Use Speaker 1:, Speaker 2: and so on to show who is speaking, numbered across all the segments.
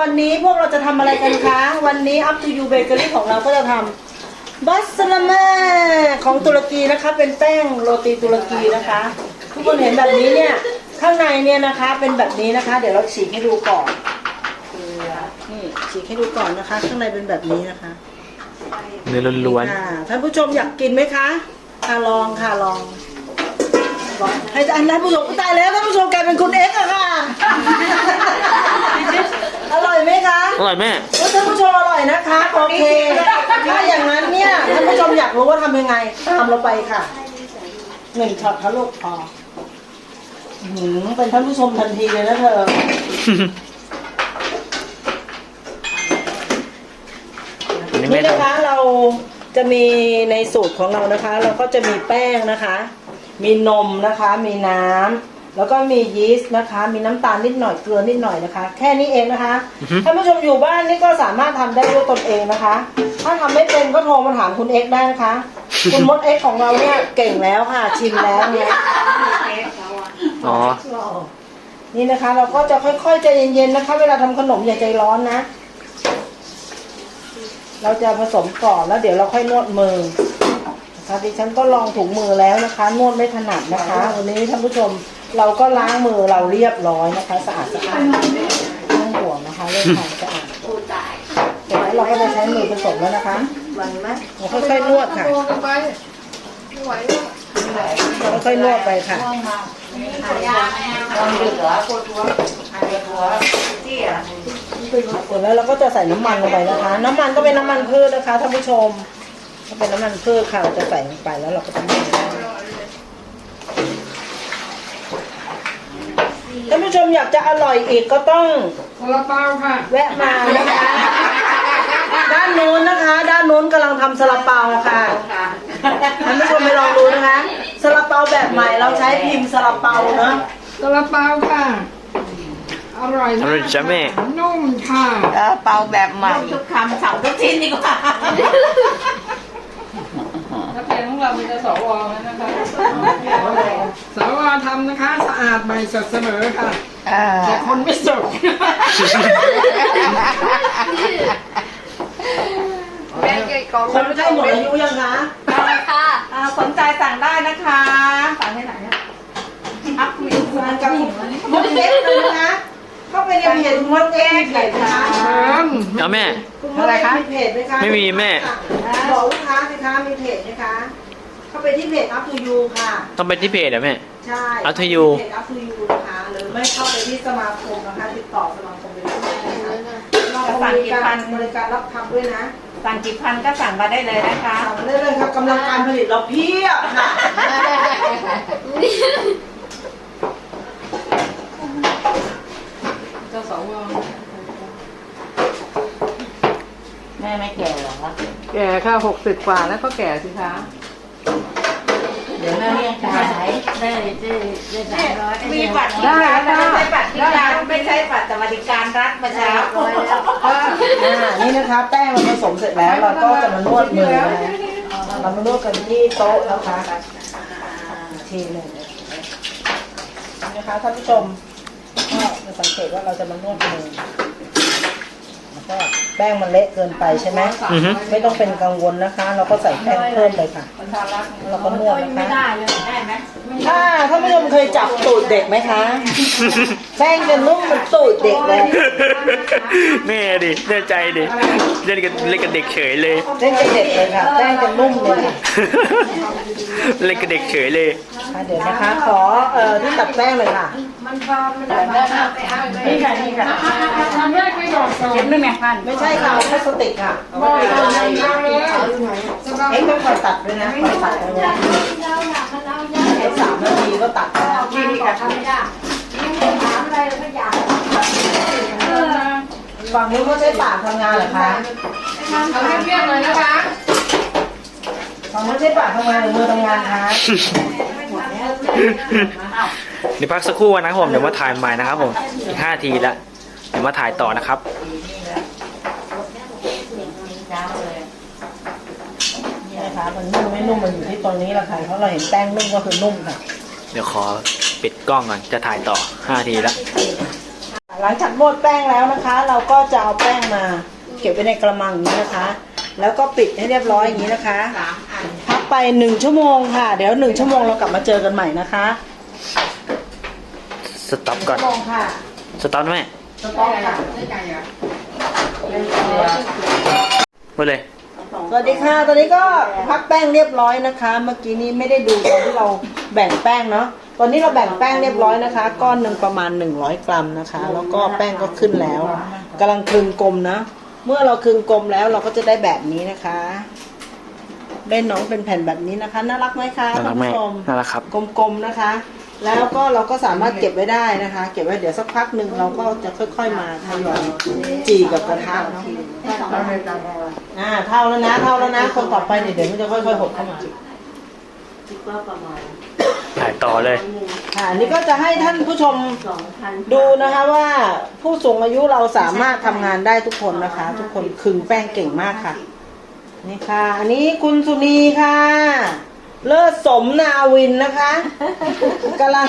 Speaker 1: วันนี้พวกเราจะทำอะไรกันคะ วันนี้ Up to You Bakery ของเราก็จะทำบัสซาลาม่าของตุรกีนะคะ เป็นแป้งโรตีตุรกีนะคะ ทุกคนเห็นแบบนี้เนี่ย ข้างในเนี่ยนะคะเป็นแบบนี้นะคะ เดี๋ยวเราฉีกให้ดูก่อนนี่ฉีกให้ดูก่อนนะคะ ข้างในเป็นแบบนี้นะคะ
Speaker 2: เนื้อล้วน
Speaker 1: ค่ะท่านผู้ชมอยากกินไหมคะอะลองค่ะลองลองให้อันท่านผู้ชมตายแล้วท่านผู้ชมกลายเป็นคุณเอ็กซ์อะค่ะ อร่อยไหมคะ
Speaker 2: ๆ อร่อยแม่
Speaker 1: โอ้ท่านผู้ชมอร่อยนะคะโอเคถ้าอย่างนั้นเนี่ยท่านผู้ชมอยากรู้ว่าทำยังไงทำลงไปค่ะหนึ่งช็อตค่ะลูกพออื้อหือเป็นท่านผู้ชมทันทีเลยนะเธอ
Speaker 2: อันนี้
Speaker 1: นี่
Speaker 2: ไม่ต้อ
Speaker 1: นะ
Speaker 2: ง
Speaker 1: คะเราจะมีในสูตรของเรานะคะ เราก็จะมีแป้งนะคะ มีนมนะคะ มีน้ำ แล้วก็มียีสต์นะคะ มีน้ำตาลนิดหน่อยเกลือนิดหน่อยนะคะ แค่นี้เองนะคะท่านผู้ชมอยู่บ้านนี่ก็สามารถทำได้ด้วยตนเองนะคะ ถ้าทำไม่เป็นก็โทรมาถามคุณเอ็กซ์ได้นะคะ คุณมดเอ็กซ์ของเราเนี่ยเก่งแล้วค่ะชิมแล้วเนี่ย
Speaker 2: อ๋อ
Speaker 1: นี่นะคะ เราก็จะค่อยๆใจเย็นๆนะคะ เวลาทำขนมอย่าใจร้อนนะ เราจะผสมก่อนแล้วเดี๋ยวเราค่อยนวดมือ นะคะดิฉันก็ลองถุงมือแล้วนะคะนวดไม่ถนัดนะคะ วันนี้ท่านผู้ชม เราก็ล้างมือเราเรียบร้อยนะคะ สะอาดสะอาดไม่ต้องห่วงนะคะเรื่องความสะอาดเสร็จแล้วเราก็จะใช้มือผสมแล้วนะคะเราค่อยๆนวดค่ะเราค่อยๆนวดไปค่ะเสร็จแล้วเราก็จะใส่น้ำมันลงไปนะคะ น้ำมันก็เป็นน้ำมันพืชนะคะท่านผู้ชมถ้าเป็นน้ำมันพืชค่ะเราจะใส่ลงไปแล้วเราก็จะนวด ท่านผู้ชมอยากจะอร่อยอีกก็ต้อง
Speaker 3: ซาลาเปาค่ะ
Speaker 1: แวะมานะคะ ด้านนู้นนะคะ ด้านนู้นกำลังทำซาลาเปาค่ะท่านผู้ชมไปลองดูนะคะซาลาเปาแบบใหม่เราใช้พิมพ์ซาลาเปาเนาะ
Speaker 3: ซาลาเปาค่ะ อร่อย
Speaker 2: อ
Speaker 3: มาก
Speaker 2: ร่อยจ้ะแม่
Speaker 3: นุ่มค่ะ
Speaker 4: เปาแบบใหม่ทุกคำสั่งทุกชิ้นดีกว่า
Speaker 3: นักเรียนของเรามีแต่สวนะคะสวทำนะคะ สะอาดใหม่สดเสมอค่ะแต่คนไม่สด
Speaker 1: คนใกล้หมดอายุยังคะ
Speaker 4: ค่ะอ่าสนใจสั่งได้นะคะสั่งที่ไหนอะอัพมี
Speaker 1: งานกับมดเอ็กซ์เลยนะ คะเข้าไปในเพจมดเอ็กซ์มีเพจนะคะ
Speaker 2: เอาแม่
Speaker 1: คุณมดเอ็กซ์มีเพจไหมคะ
Speaker 2: ไม่มีแม่
Speaker 1: บอกลูกค้าสิคะมีเพจไหมคะเข้าไปที่เพจ Up to You ค่ะ
Speaker 2: ต้องไปที่เพจเหรอแม่
Speaker 1: ใช่
Speaker 2: Up to You
Speaker 1: เพจ Up to You นะคะหรือไม่เข้าไปที่สมาคมนะคะติดต่อสมาคมไปได้นะคะเราบริการบริการรับทำด้วยนะ
Speaker 4: สั่งกี่พันก็สั่งมาได้เลยนะคะ
Speaker 1: สั่งได้เลยค่ะกำลังการผลิตเราเพียบค่ะ
Speaker 3: เจ้าสว
Speaker 4: แม่ไม่แก่เหรอ
Speaker 3: แก่ค่ะหกสิบกว่าแล้วก็แก่สิคะ
Speaker 4: เดี๋ยวแม่เรียกขายได้ได้ได้สามร้อยมีบัตรที่
Speaker 3: ได้
Speaker 4: ร้าน
Speaker 3: ได้
Speaker 4: ไม่ใช่บัตรที่ร้านไม่ใช่บัตรสวัสดิการรัฐประชาชน
Speaker 1: อ่านี่นะคะแป้งเราผสมเสร็จแล้วเราก็จะมานวดมือนะเรามานวดกันที่โต๊ะนะคะทีหนึ่งนี่นะคะท่านผู้ชมก็จะสังเกตว่าเราจะมานวดมือแล้ว ก็แป้งมันเละเกินไปใช่ไหม
Speaker 2: อือฮึ
Speaker 1: ไม่ต้องเป็นกังวลนะคะ เราก็ใส่แป้งเพิ่มเลยค่ะ เราก็นวดนะคะ
Speaker 4: ได้เลยได้ไหม
Speaker 1: ถ้าท่านผู้ชมเคยจับตูดเด็กไหมคะ แป้งจะนุ่มเหมือนตูดเด็กเลย
Speaker 2: แม่ดิแน่ใจดิเล่นกับเล่นกับเด็กเฉยเลย
Speaker 1: เล่นกับเด็กเลยค่ะ แป้งจะนุ่มเลยค่ะ
Speaker 2: เล่นกับเด็กเฉยเลย
Speaker 1: อะเดี๋ยวนะคะ ขอเอ่อที่ตัดแป้งเลยค่ะ มั
Speaker 4: น
Speaker 5: บางมันแบบไปอ้างนี่
Speaker 4: ค่ะนี่ค่ะ
Speaker 3: ทำแรกไม่บอกก่อน
Speaker 4: เก็บด้วยแม่พัน
Speaker 1: ไม่ใช่ค่ะพลาสติกค่ะ
Speaker 3: บอกก่อนเลย
Speaker 1: เอ็กซ์ต้องคอยตัดด้วยนะคอยตัดเอาไว้เอ็กซ์สามนาทีก็ตัดแล้ว
Speaker 4: นี่ค่ะ
Speaker 1: ฝั่งนู้นเขาใช้ปากทำงานเหรอคะ
Speaker 3: ทำให้เพี้ยนเลยนะคะ
Speaker 1: ฝั่งนู้นใช้ปากทำงานหรือมือทำงานคะ
Speaker 2: เดี๋ยวพักสักครู่นะครับผมเดี๋ยวมาถ่ายใหม่นะครับผมอีกห้าทีละเดี๋ยวมาถ่ายต่อนะครับ
Speaker 1: นี่นะคะมันนุ่มไม่นุ่มมันอยู่ที่ตรงนี้แหละค่ะเพราะเราเห็นแป้งนุ่มก็คือนุ่มค่ะ
Speaker 2: เดี๋ยวขอปิดกล้องก่อนจะถ่ายต่อห้าทีละ
Speaker 1: ไปหลังจากนวดแป้งแล้วนะคะ เราก็จะเอาแป้งมาเก็บไว้ในกระมังอย่างนี้นะคะ แล้วก็ปิดให้เรียบร้อยอย่างนี้นะคะพักไปหนึ่งชั่วโมงค่ะ เดี๋ยวหนึ่งชั่วโมงเรากลับมาเจอกันใหม่นะคะ
Speaker 2: สต็อปก่อน
Speaker 1: ชั่วโมงค่ะ
Speaker 2: สต็อปไหม
Speaker 1: สต๊อกค่ะ
Speaker 2: ไปเลย
Speaker 1: สวัสดีค่ะ ตอนนี้ก็พักแป้งเรียบร้อยนะคะ เมื่อกี้นี้ไม่ได้ดูตอนที่เราแบ่งแป้งเนาะ ตอนนี้เราแบ่งแป้งเรียบร้อยนะคะ ก้อนหนึ่งประมาณ 100 กรัมนะคะ แล้วก็แป้งก็ขึ้นแล้วกำลังคลึงกลมนะ เมื่อเราคลึงกลมแล้วเราก็จะได้แบบนี้นะคะ ได้น้องเป็นแผ่นแบบนี้นะคะ น่ารักไหมคะ
Speaker 2: น่ารั
Speaker 1: ท่ากน
Speaker 2: ไหม
Speaker 1: ผู้ชม
Speaker 2: น่ารักครับ
Speaker 1: กลมๆนะคะ แล้วก็เราก็สามารถเก็บไว้ได้นะคะ เก็บไว้เดี๋ยวสักพักหนึ่งเราก็จะค่อย ๆ มาทยอยจีกับกระทะเนาะอ่าเท่าแล้วนะเท่าแล้วนะ คนต่อไปเดี๋ยวเดี๋ยวมันจะค่อยๆหดเข้ามา
Speaker 4: คิดว่าประมาณ
Speaker 2: ถ่ายต่อเลย
Speaker 1: ค่ะอันนี่ก็จะให้ท่านผู้ชม
Speaker 4: สองพัน
Speaker 1: ดูนะคะว่าผู้สูงอายุเราสามารถทำงานได้ทุกคนนะคะ ทุกคนคึงแป้งเก่งมากค่ะ นี่ค่ะ อันนี้คุณสุนีค่ะ เลิศสมนาวินนะคะกำลัง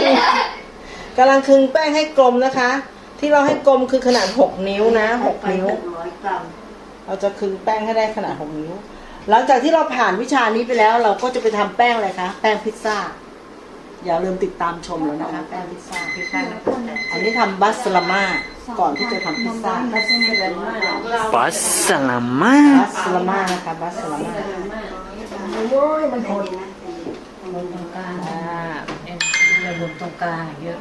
Speaker 1: กำลังคึงแป้งให้กลมนะคะ ที่เราให้กลมคือขนาด6นิ้วนะ6นิ้ว
Speaker 4: ร้อยกรัม
Speaker 1: เราจะคึงแป้งให้ได้ขนาด6นิ้ว หลังจากที่เราผ่านวิชานี้ไปแล้ว เราก็จะไปทำแป้งอะไรคะ แป้งพิซซ่า อย่าลืมติดตามชมเลยนะคะ แป้งพิซซ่า
Speaker 4: พิซซ่า
Speaker 1: อันนี้ทำบัสลาม่าก่อนที่จะทำพิซซ่า
Speaker 4: บัสเซเลม่า
Speaker 2: บัสสลามา
Speaker 1: บัสลาม่านะคะ บัสลาม่า
Speaker 4: โอ้ยมันโหด ลงตรงกลาง
Speaker 1: อ่า
Speaker 4: อย่าลงตรงกลางเยอะ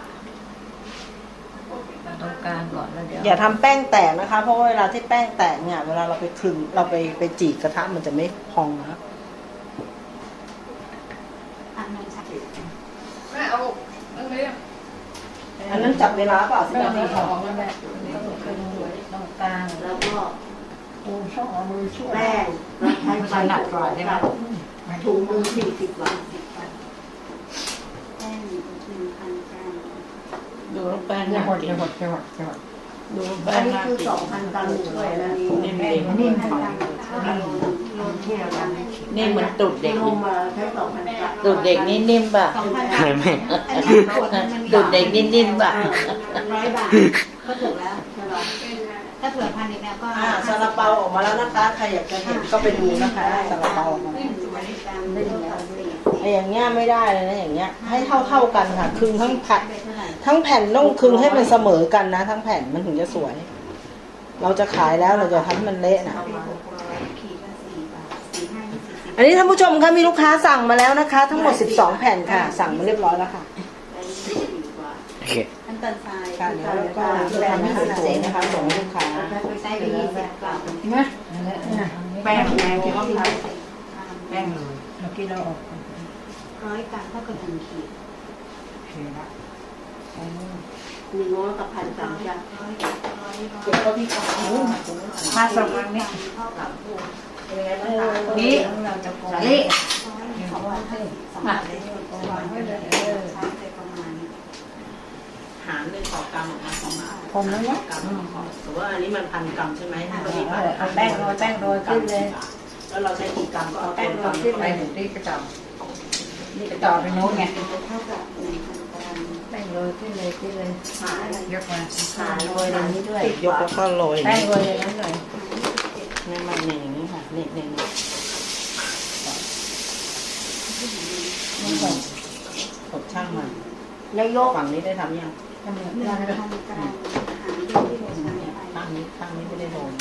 Speaker 4: ตรงกลางก่อนแล้วเดี๋ยว
Speaker 1: อย่าทำแป้งแตกนะคะ เพราะว่าเวลาที่แป้งแตกเนี่ยเวลาเราไปคลึงเราไปไปจีกระทะมันจะไม่พองนะ
Speaker 3: แม่เอาอันนี้
Speaker 1: อันนั้นจับเวลาเปล่าสิบนาที
Speaker 3: ออกมาแม่
Speaker 4: ตรงกลางแล้วก็
Speaker 3: โอ้ช่องเอามือช่วย
Speaker 4: แป้งแล้วใช้ไฟหนักก่อนได้ไหมถุงมือสี่สิบบาทแป้ง หนึ่งพันกรัม
Speaker 1: ดูแล้วแป้ง
Speaker 3: จะ
Speaker 1: น่า
Speaker 3: หมด
Speaker 1: กิ
Speaker 3: จะ
Speaker 1: น
Speaker 3: หมดจะหมดจะหมด
Speaker 1: ดูแล้ว
Speaker 4: อั
Speaker 1: แป้
Speaker 4: น
Speaker 1: ง
Speaker 4: นี้
Speaker 1: น่า
Speaker 4: คือ
Speaker 1: กิน
Speaker 4: สองพันกรัมด้วยแล้วนี่
Speaker 1: นิ่มเอง
Speaker 4: นิ่มพันโลเทียกัน
Speaker 5: นี่เหมือนตูดเด็ก
Speaker 4: ลงมาใช้สองพันกรัม
Speaker 5: ตูดเด็กนี่นิ่มป่ะ
Speaker 2: ถ่ายไหม
Speaker 5: ตูดเด็กนี่นิ่มป่ะ
Speaker 4: ร้อยบาทก็ถูกแล้วใช่ป่ะ
Speaker 6: ถ้าเผื่อพันอีกแล้วก็
Speaker 1: อ่าซาลาเปาออกมาแล้วนะคะ ใครอยากจะเห็นก็ไปดูนะคะซาลาเปาออกมาแล้ว
Speaker 4: ได้ยังไง
Speaker 1: ไอ้อย่างเงี้ยไม่ได้เลยนะอย่างเงี้ย ให้เท่าเท่าๆกันค่ะคลึงทั้งแผ่นทั้งแผ่นต้องคลึงให้มันเสมอกันนะ ทั้งแผ่นมันถึงจะสวย เราจะขายแล้วเราจะทำให้มันเละนะ อันนี้ท่านผู้ชมคะมีลูกค้าสั่งมาแล้วนะคะ ทั้งหมด 12 แผ่นค่ะ สั่งมาเรียบร้อยแล้วค่ะ
Speaker 2: โอเค
Speaker 6: ขั้นตอนทราย
Speaker 1: ค่ะเดี๋ยวเราก็จะทำให้สวยๆนะคะส่งให้ลูกค้า
Speaker 6: ใช้ไปยี่สิบกรัม
Speaker 3: นะ
Speaker 4: แป้งแป้งที่เขาท
Speaker 3: แป้งเลยเมื่อกี้เราออก
Speaker 6: ร้อยกรัมเท่ากับหนึ่งขีด
Speaker 3: โอเคละำ
Speaker 4: มีง้อกับพันกรัมจ้ะ
Speaker 1: เก็บเข้าที่กระเป๋า
Speaker 3: มาสองครั้งนี้
Speaker 1: เป็นยังไงบ้างคะ
Speaker 3: นี่นี่
Speaker 6: สองหนเลยสองวันให้เลยใช้ไปประมา
Speaker 1: หารเลยต่อกรัมออกมาสองบาท
Speaker 3: ผมแล้วเนาะ
Speaker 1: กรัมสมมติว่าอันนี้มันพันกรัมใช่ไหม
Speaker 3: เอาแป้งโรยแป้งโรยขึ้นเลย
Speaker 1: แล้วเราใช้กี่กรัมก็เอา
Speaker 3: แป้งโรยขึ้น
Speaker 1: ไป
Speaker 3: ไปถึงที่กระจอก นี่กระจอกไปโน้นไง
Speaker 4: เท่ากับหนึ่งพันกรัม
Speaker 3: แป้งโรยขึ้นเลยขึ้นเลย
Speaker 4: หาอะไร
Speaker 3: ยกมา
Speaker 4: หาโรยในนี้ด้วย
Speaker 1: ยกแล้วก็โรย
Speaker 3: แป้งโรยอย่างนั้นเลย
Speaker 1: นี่มันเนี่ยอย่างนี้ค่ะนี่นี่นี่กดช่างมัน
Speaker 4: แล้วยก
Speaker 1: ฝั่งนี้ได้ทำยัง
Speaker 3: ทำเหมือน
Speaker 6: หนึ่ง
Speaker 3: กัน
Speaker 6: พันกรัมหารด้วยที่เราใช้ไป
Speaker 1: ข้างนี้ข้างนี้ไม่ได้โดน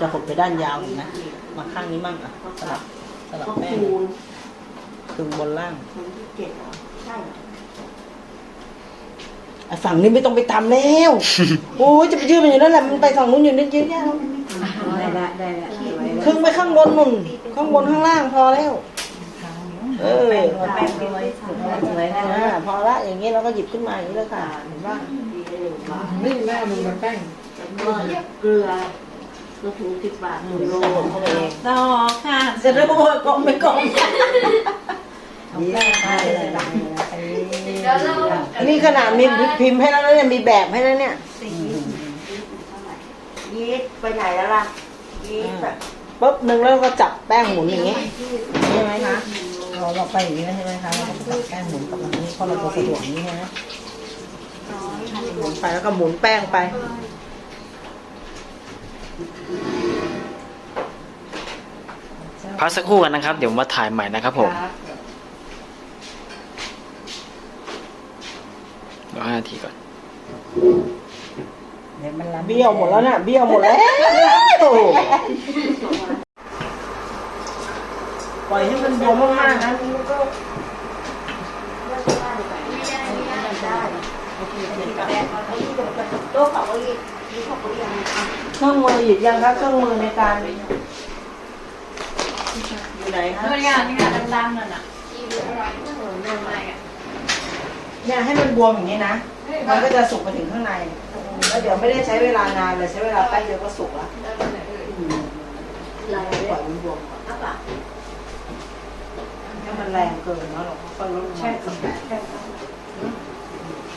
Speaker 1: จะหดไปด้านยาวอีกนะมาข้างนี้มั่งอะสลับสลับ
Speaker 4: ก็
Speaker 1: แป้ง
Speaker 4: คูณ
Speaker 1: คึงบนล่าง
Speaker 4: คนที่เจ็ดเหรอใช่เหรอ
Speaker 1: ไอ้ฝั่งนี้ไม่ต้องไปทำแล้ว โอ้ยจะไปยืดมันอยู่นั่นแหละมันไปฝั่งนู้นอยู่นิดเดียวเนี่ย
Speaker 3: ได้ละได้ละสวย
Speaker 1: ครึ่งไปข้างบนนุ่น ข้างบนข้างล่างพอแล้ว เออ
Speaker 3: แป้งโรยแป้งโรยสวยนะ
Speaker 1: อ่าพอละอย่างนี้เราก็หยิบขึ้นมาอย่างนี้เลยค่ะเห็นป่ะ
Speaker 4: ดีได้หนึ่งบาท
Speaker 3: นี่แม่มึงมันแป้ง
Speaker 4: แล้วก็เกลือ ก็ถุงสิบบาทหนึ่งโล
Speaker 1: จะหดเข้าไปเอง
Speaker 5: ต่อค่ะจะรู้ว่ากลมไม่กลม
Speaker 1: นี่ใช่เลยอันนี้ขนาดมีพิมพ์ให้แล้วนะเนี่ยมีแบบให้แล้วเนี่ย
Speaker 4: ยีสต์ไปไหนแล้วล่ะยีสต์อะ
Speaker 1: ปุ๊บหนึ่งแล้วก็จับแป้งหมุนอย่างนี้ใช่ไหมคะ
Speaker 5: เราเราไปอย่างนี้ใช่ไหมคะเราก็ตัดแป้งหมุนกลับมา
Speaker 1: เพราะเราจะสะดวกอย่างนี้ใช่ไหมหมุนไปแล้วก็หมุนแป้งไป
Speaker 6: ร
Speaker 2: พักสักครู่กันนะครับ เดี๋ยวมาถ่ายใหม่นะครับผมเดี๋ยวห้านาทีก่อน
Speaker 5: เดี๋ยวมันล้ำ
Speaker 1: เบี้ยวหมดแล้วน่ะเบี้ยวหมดแล้วปล่อยให้มันบวมมากๆนะมันก็
Speaker 4: โต๊ะเขาก็ยีนี่เขาก็ยัง
Speaker 1: เครื่องมือหยิบยังครับเครื่องมือในการอยู่ไหนคะ
Speaker 4: ตัวอย่างนี่งานดำๆนั่นน่ะที่เหลืออะไรก็เหมือนเดิมไปอะ
Speaker 1: เนี่ยให้มันบวมอย่างนี้นะมันก็จะสุกไปถึงข้างในแล้วเดี๋ยวไม่ได้ใช้เวลานานเลยใช้เวลาแป๊บเดียวก็สุกละเราปล่อยมันบวมก่อนถ้ามันแรงเกินเนาะเราก็ค่อยลดแช่กับแช่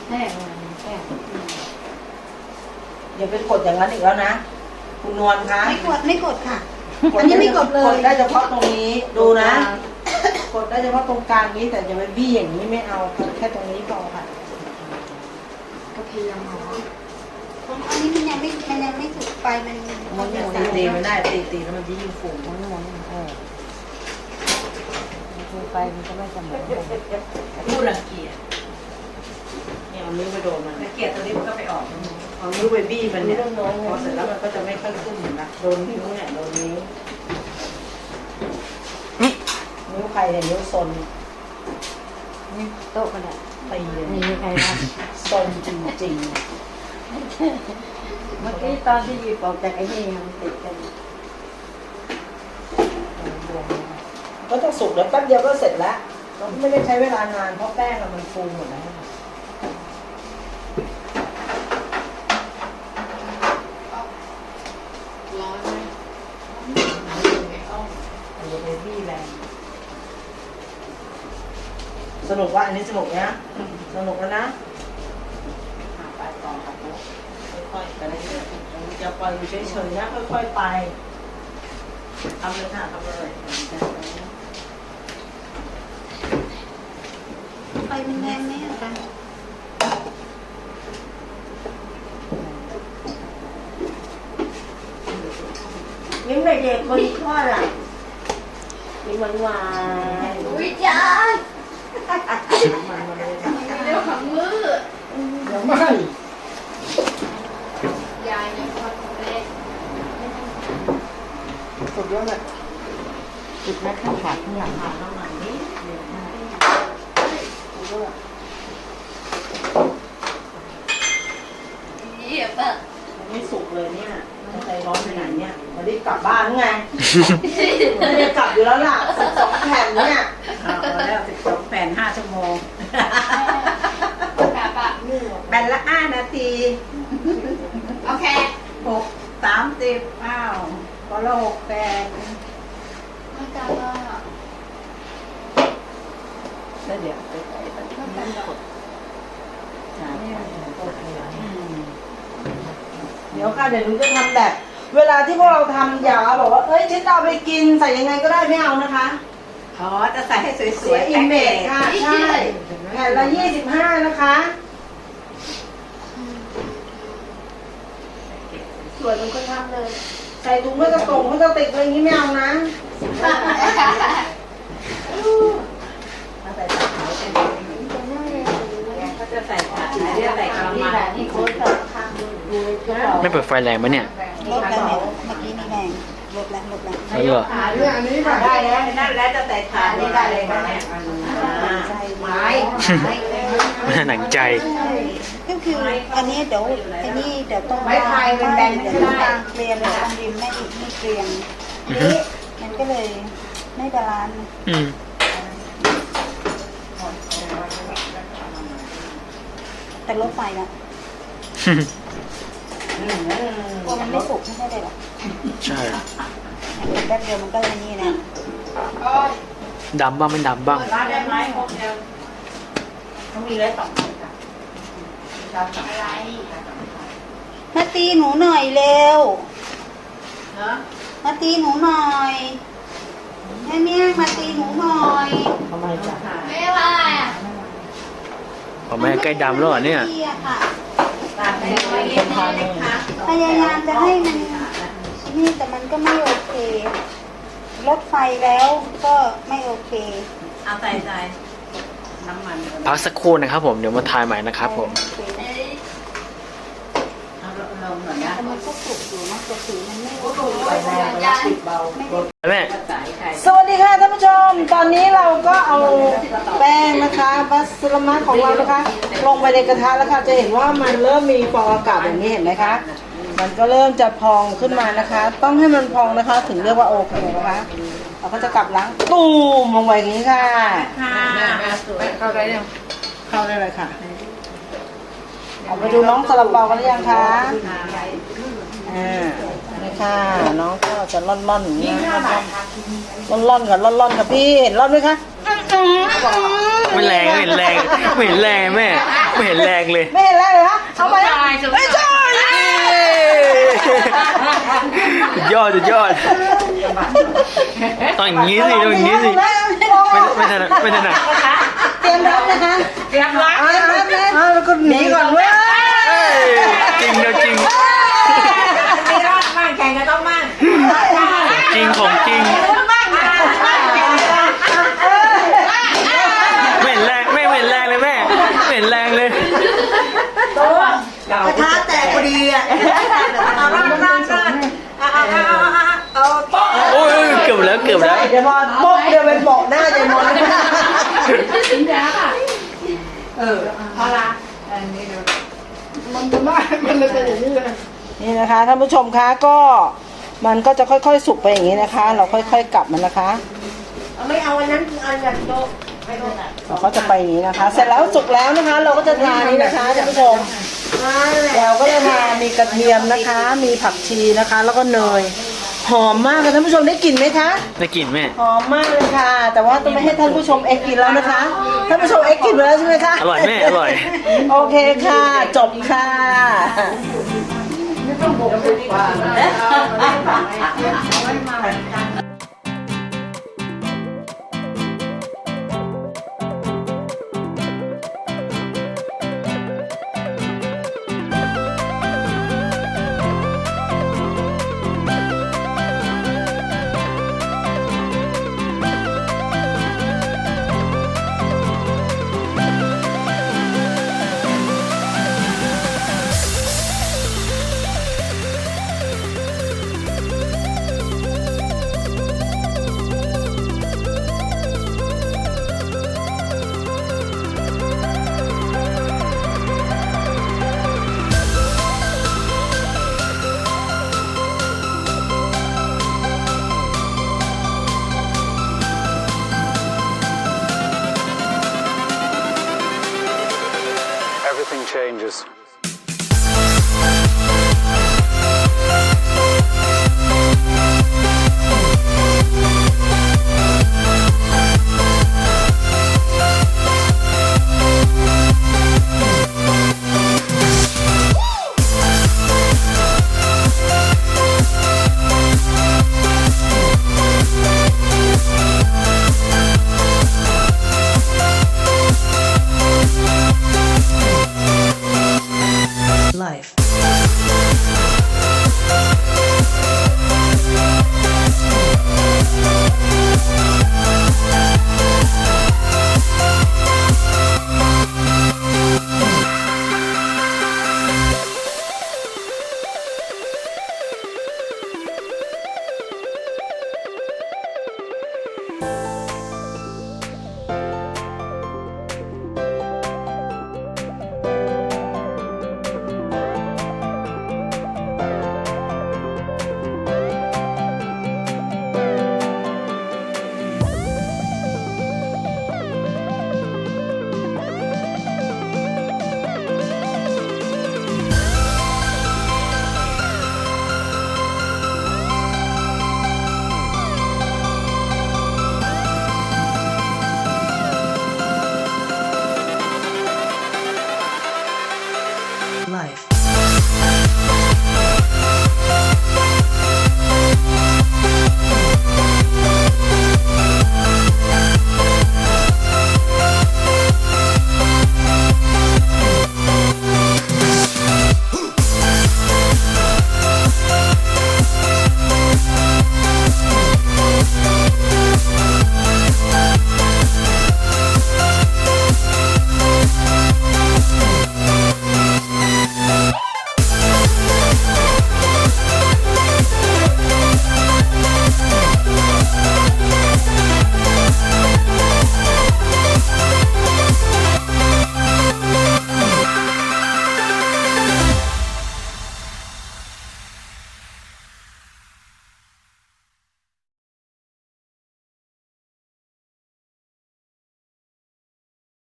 Speaker 4: แห้งแห้ง
Speaker 1: อย่าไปกดอย่างนั้นอีกแล้วนะ คุณนวลคะ
Speaker 4: ไม่กดไม่กดค่ะ อันนี้ไม่กดเลย
Speaker 1: กดได้เฉพาะตรงนี้ดูนะ กดได้เฉพาะตรงกลางนี้แต่จะไปบี้อย่างนี้ไม่เอาแค่ตรงนี้พอค่ะ
Speaker 4: โอเคยังหมออันนี้มันยังไม่มันยังไม่สุกไปมัน
Speaker 1: มันตีตีไม่ได้ตีตีแล้วมันจะยิ่งฟูมันมันเออ
Speaker 5: คือไปมันก็ไม่เสมอ
Speaker 1: พูดรังเกียจเนี่ยเอานิ้วไปโดนมัน
Speaker 5: เกลียดตัวนี้มันก็ไปออก
Speaker 1: เอานิ้วไปบี้มันเนี่ยพอเสร็จแล้วมันก็จะไม่ค่อยขึ้นนะโดนนิ้วเนี่ยโดนนิ้วนิ้วใครเนี่ยนิ้วซน
Speaker 5: นี่โต๊ะกันอะ
Speaker 1: ตีเลย
Speaker 5: มีใครนะ
Speaker 1: ซนจริง
Speaker 5: เมื่อกี้ตอนที่หยิบออกจากไอ้นี่มันติดกัน
Speaker 1: ๆก็จะสุกแล้วแป๊บเดียวก็เสร็จแล้วเราไม่ได้ใช้เวลานานเพราะแป้งอะมันฟูหมดแล้ว
Speaker 4: นุ
Speaker 1: กว่าอันนี้สนุกนะสนุกแล้วนะไปต่อครับค่อยๆไปเรื่อยๆจะปล่อยอยู่เฉยๆนะค่อยๆไปทำเลยค่ะทำเลย
Speaker 4: ไฟมันแรงไหมอะคะ
Speaker 1: ยิ้มเด็กๆคนทอดอะยิ้มหวานๆ
Speaker 4: อุ้ยจ้า
Speaker 1: เลย
Speaker 4: เรื่องของมือ
Speaker 3: ยังไม่
Speaker 4: ยายเนี่ยคนเล็ก
Speaker 1: สุดยอดเลย
Speaker 5: จุดนั้นข้างขวาข้างหลัง
Speaker 1: ผ่านน้ำหนักนี้เด็กมากสุดยอด
Speaker 4: เยี่ยมอะ
Speaker 1: ยังไม่สุกเลยเนี่ยจะใจร้อนไปไหนเนี่ยมารีบกลับบ้านไงไม่ได้กลับอยู่แล้วล่ะสิบสองแผ่นเนี่ย
Speaker 5: เอาแล้วสิบสองแผ่นห้าชั่วโมง
Speaker 4: กลับอะ
Speaker 5: แผ่นละห้านาที
Speaker 4: โอเค
Speaker 5: หกสามสิบอ้าวพอละหกแผ่น
Speaker 4: ไม่กลับอะ
Speaker 5: แล้วเดี๋ยวไปใส่ตะกร้าขดใช่โอเคอืม
Speaker 1: เดี๋ยวค่ะเดี๋ยวหนูจะทำแบบ เวลาที่พวกเราทำอย่าบอกว่าเอ้ยฉันจะเอาไปกินใส่ยังไงก็ได้ไม่เอานะคะ
Speaker 5: อ๋อจะใส่ให้ส
Speaker 1: เสี
Speaker 5: วยยๆ
Speaker 1: อิมเมจค่ะ ใช่แผ่นละยี่สิบห้านะคะ สวยมันก็ทำเลย ใส่ถุงพลาสติกพลาสติกอะไรอย่างนี้ไม่เอานะถ้าใส่ตะขาวเป็น
Speaker 5: เขาจะใส่ถาดไหนเรียกใส่กระมัง
Speaker 1: นี่โค้ดกับข้างดูดูกระเป๋า
Speaker 2: ไม่เปิดไฟแรงไหมเนี่ย
Speaker 4: ลดแล้วเนี่ยเมื่อกี้นี่แรง ลดแล้วลดแล้ว
Speaker 2: แล้วเหรอ
Speaker 3: หาเรื่องอันนี้ป่ะ
Speaker 1: ได้แล้ว
Speaker 5: นั่นแล้วจะใส่ถาดนี่ได้เลยนะเนี่ย
Speaker 4: ใช่
Speaker 5: ไม้
Speaker 2: หนังใจ
Speaker 4: ก็คืออันนี้เดี๋ยวอันนี้เดี๋ยวต้อง
Speaker 5: ไม้พายเป็นแบนไม่
Speaker 4: เดี๋ยว
Speaker 5: ได้
Speaker 4: ต้องเกลียนเลยต้องริมไม่ไม่เกลียน
Speaker 2: อือฮึ
Speaker 4: มันก็เลยไม่บาลานซ์
Speaker 2: อืม
Speaker 4: แต่ลดไฟนะ กลัวมันไม่สุกไม่ใช่เลยหรอก
Speaker 2: ใช่
Speaker 4: แป๊บเดียวมันก็อย่างนี้นะ
Speaker 2: ดำบ้างไม่ดำบ้าง
Speaker 5: ร้านได้ไหมครบแล้วต้องมีอะไรสองคนค่ะ
Speaker 4: อะไรมาตีหนูหน่อยเร็ว
Speaker 5: เนาะ
Speaker 4: มาตีหนูหน่อยแม่เมี่ยงมาตีหนูหน่อย
Speaker 1: ทำไมจ๊ะ
Speaker 4: ไม่ว่าอะ
Speaker 2: ผมแม่ใกล้ดำแล้วเหรอเนี่ย
Speaker 4: ไม่ตีอะค่ะ
Speaker 5: ตามไปไว้เย็นๆนะคะ
Speaker 4: พยายามจะให้มัน
Speaker 6: นี่แต่มันก็ไม่โอเค รถไฟแล้วก็ไม่โอเค
Speaker 5: เอาใส่ใส่น้ำมันก่อน
Speaker 2: พักสักครู่นะครับผมเดี๋ยวมาถ่ายใหม่นะครับผม
Speaker 5: เอาลงหน่อยนะ
Speaker 6: แต่มันก็สุกอยู่นะแต่สีมันไม่โอเค
Speaker 5: ไป แล้วแล้วปิดเบา
Speaker 2: แม่
Speaker 5: ภาษาไทย
Speaker 1: สวัสดีค่ะท่านผู้ชม ตอนนี้เราก็เอาแป้งนะคะบัสลามะของเรานะคะ ลงไปในกระทะแล้วค่ะ จะเห็นว่ามันเริ่มมีฟองอากาศอย่างนี้เห็นไหมคะ มันก็เริ่มจะพองขึ้นมานะคะ ต้องให้มันพองนะคะ ถึงเรียกว่าโอเคนะคะเราก็จะกลับล้างตูมลงไปอย่างนี้ค่ะ
Speaker 3: เข้าได้ยัง
Speaker 1: เข้าได้เลยค่ะเอาไปดูน้องซาลาเปากันหรือยังคะอ่า นี่ค่ะน้องก็จะล่อนล่อนๆอย่างนี้นะล่อนล่อนๆกับล่อนล่อนๆกับพี่เห็นล่อนไหมคะ
Speaker 2: ไม่แรงไม่เห็นแรงไม่เห็นแรงแม่ไม่เห็นแรงเลย
Speaker 1: ไม่เห็นแล้วเลยคะเอาไปแล้วไม่ใช่
Speaker 2: สุดยอดสุดยอดต้องอย่างนี้สิต้องอย่างนี้สิไม่ไม่ถนัดไม่ถนัด
Speaker 1: เตรียมรับนะคะ
Speaker 5: เตรียมรับ
Speaker 1: เอาเอาเอาแล้วก็หนีก่อนเว้ย
Speaker 2: เอ้ยจริงเดี๋ยวจริง
Speaker 5: ไม่รอดมั่งแข่งกันต้องมั่ง
Speaker 2: จริงของจริงไม่เห็นแรงไม่ไม่เห็นแรงเลยแม่ไม่เห็นแรงเลย
Speaker 5: กระทะแตกพอดีอะเอารอดรอดรอดเอาเอาเอาเอาเอาโป๊ะ
Speaker 2: โอ้ยเกือบแล้วเกือบแล้ว
Speaker 1: เดี๋ยวมอนปุ๊บเดี๋ยวไปโปะหน้าเดี๋ยวมอน
Speaker 5: เออพอละอันนี้ดู
Speaker 3: มันจะได้มันเลยเป็นอย่างนี้เลย
Speaker 1: นี่นะคะท่านผู้ชมคะก็ มันก็จะค่อยๆ สุกไปอย่างนี้นะคะ เราค่อยๆกลับมันนะคะ
Speaker 5: ไม่เอาอันนั้นอันแบบโต๊ะไม่ต้อง
Speaker 1: เราก็จะไปอย่างนี้นะคะ เสร็จแล้วสุกแล้วนะคะ เราก็จะทานนี้นะคะท่านผู้ชมเราก็จะทานมีกระเทียมนะคะ มีผักชีนะคะ แล้วก็เนยหอมมากค่ะท่านผู้ชมได้กลิ่นไหมคะ
Speaker 2: ได้กลิ่นแม่
Speaker 1: หอมมากเลยค่ะ แต่ว่าต้องไม่ให้ท่านผู้ชมเอ็กกินแล้วนะคะ ท่านผู้ชมเอ็กกินไปแล้วใช่ไหมคะ
Speaker 2: อร่อยแม่ อร่อย
Speaker 1: โอเคค่ะ จบค่ะ 네?